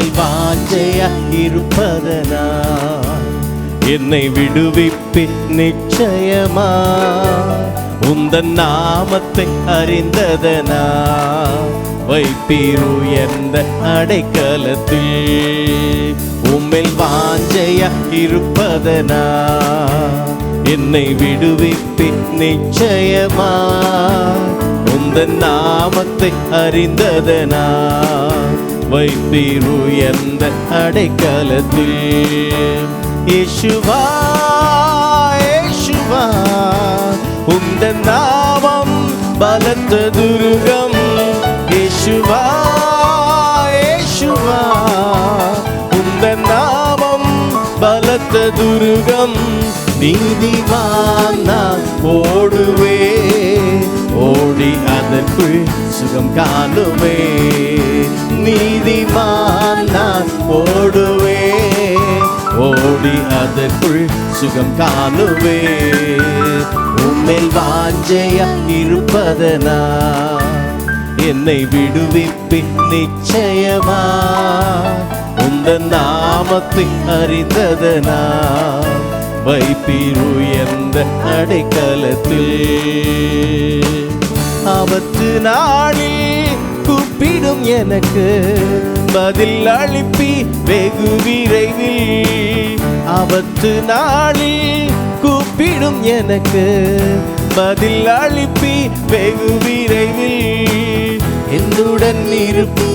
வாஞ்சையா இருப்பதனா? என்னை விடுவிப்பி நிச்சயமா? உந்தன் நாமத்தை அறிந்ததனா? வைப்பீரு எந்த அடைக்கலத்தில்? உம்மில் வாஞ்சையா இருப்பதனா? என்னை விடுவிப்பி நிச்சயமா? உந்தன் நாமத்தை அறிந்ததனா? வைப்பீரு எந்த அடைக்கலத்தில். இயேசுவா இயேசுவா உந்தன் நாமம் பலத்த துருகம். இயேசுவா இயேசுவா உந்தன் நாமம் பலத்த துருகம். நீதிமான் நான் ஓடுவே ஓடி அதற்குள் சுகம் காணுவே ஓடுவே ஓடி அதற்குள் சுகம் காணுவே. உண்மையில் வாஞ்சையா இருப்பதனா? என்னை விடுவிப்பின் நிச்சயமா? உந்த நாமத்தை அறிந்ததனா? வைப்பீரு எந்த அடைக்கலத்தில்? ஆபத்து நாளில் கூப்பிடும் எனக்கு பதில் அழிப்பி வெகு விரைவில். அவற்று நாளில் கூப்பிடும் எனக்கு பதில் அழிப்பி வெகு விரைவில். என்னுடன் இருப்பி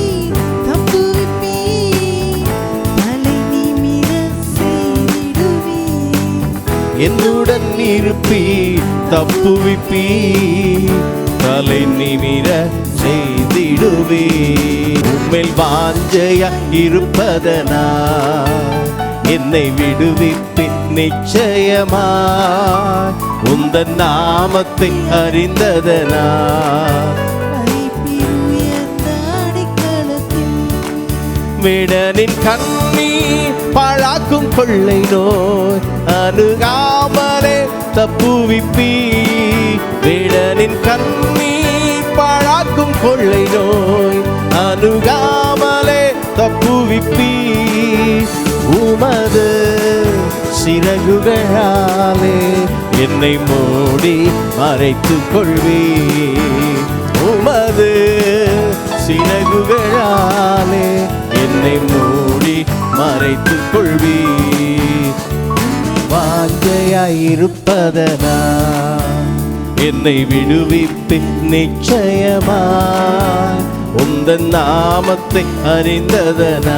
என்னுடன் இருப்பி தப்புவிப்பி தலை நிமிர செய்திடுவே உம்மில் வாஞ்சையா இருப்பதனா? என்னை விடுவிப்பின் நிச்சயமா? உந்த நாமத்தை அறிந்ததனா? விடனின் கண்ணீர் பாழாக்கும் கொள்ளை நோய் அணுகாமலே தப்புவிப்பி விடனின் கண்ணீர் கொள்ளை நோய் அணுகாமலே தப்புவிப்பி உமது சிறகுகளாலே என்னை மூடி மறைத்து கொள்வி உமது சிறகுகளாலே என்னை மூடி மறைத்து கொள்வி வாஞ்சையாயிருப்பதனா என்னை விடுவித்து நிச்சயமா? அந்த நாமத்தை அறிந்ததனா?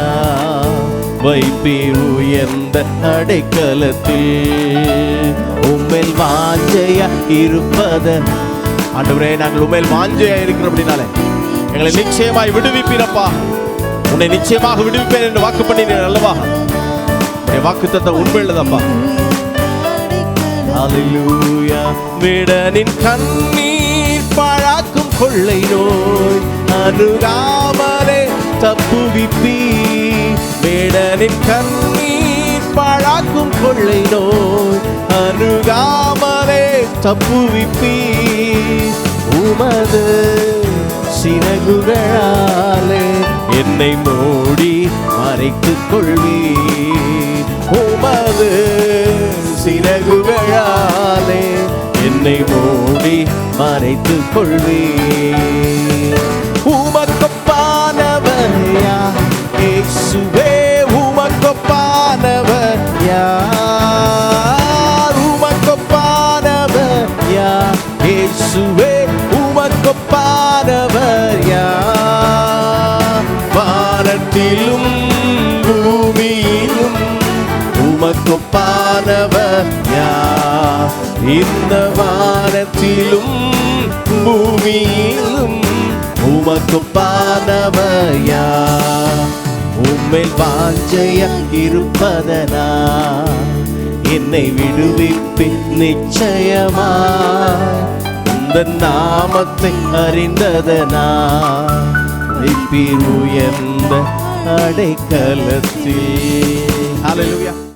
வைப்பீர் உயர்ந்த அடைக்கலத்தில் உண்மையில் வாஞ்சையா இருப்பதனா? ஆண்டவரே நாங்கள் உண்மையில் வாஞ்சையா இருக்கிறோம் அப்படின்னாலே எங்களை நிச்சயமாய் விடுவிப்பீரப்பா. உன்னை நிச்சயமாக விடுவிப்பேன் என்று வாக்கு பண்ணினேன் அல்லவா? உன்னை வாக்கு தத்த உண்மையுள்ளதப்பா ஹalleluya. விடனின் கண்ணீர் பாழாக்கும் கொள்ளை நோய். அணுகாமலே தப்புவிப்பி விடனின் கண்ணீர் பாழாக்கும் கொள்ளை நோய். அணுகாமலே தப்புவிப்பி உமது சிறகுகளாலே என்னை மூடி மறைத்துக் கொள்வீ உமது சிறகுகளாலே என்னை மூடி மறைத்துக் கொள்வீ ஆனவர் யார்? இந்த வானத்திலும் பூமியிலும் உமக்கொப்பானவர் யார்? உம்மில் வாஞ்சையா இருப்பதனா என்னை விடுவிப்பின் நிச்சயமா இந்த நாமத்தை அறிந்ததனா உயர்ந்த அடைக்கலத்தில். ஹalleluya